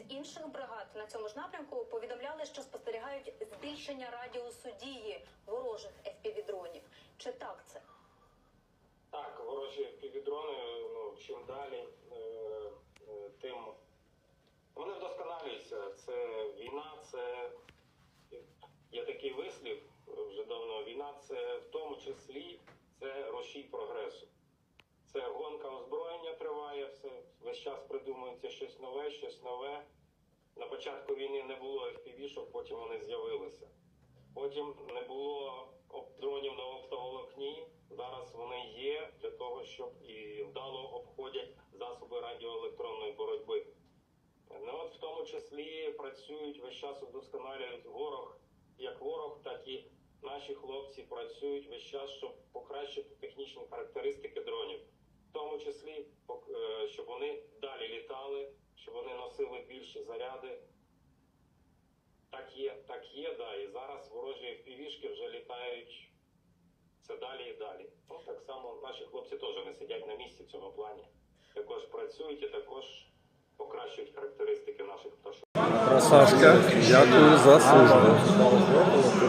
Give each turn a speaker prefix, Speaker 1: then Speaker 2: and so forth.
Speaker 1: з інших бригад на цьому ж напрямку повідомляли, що спостерігають збільшення радіусу дії ворожих FPV-дронів. Чи так це?
Speaker 2: Так, ворожі півдрони, ну чим далі, е, е, тим вони вдосконалюються. Це війна, це є такий вислів вже давно. Війна це в тому числі весь час придумується щось нове, щось нове. На початку війни не було FPV-шок, потім вони з'явилися. Потім не було дронів на оптоволокні. Зараз вони є для того, щоб і вдало обходять засоби радіоелектронної боротьби. Ну от в тому числі працюють весь час удосконалюють ворог, як ворог, так і наші хлопці працюють весь час, щоб покращити технічні характеристики дронів, в тому числі пок- е, щоб вони далі літали, щоб вони носили більші заряди. Так є, так є, да. І зараз ворожі півішки вже літають все далі і далі. Ну так само наші хлопці теж не сидять на місці в цьому плані. Також працюють і також покращують характеристики наших пташок.
Speaker 3: Красавчика, дякую за службу.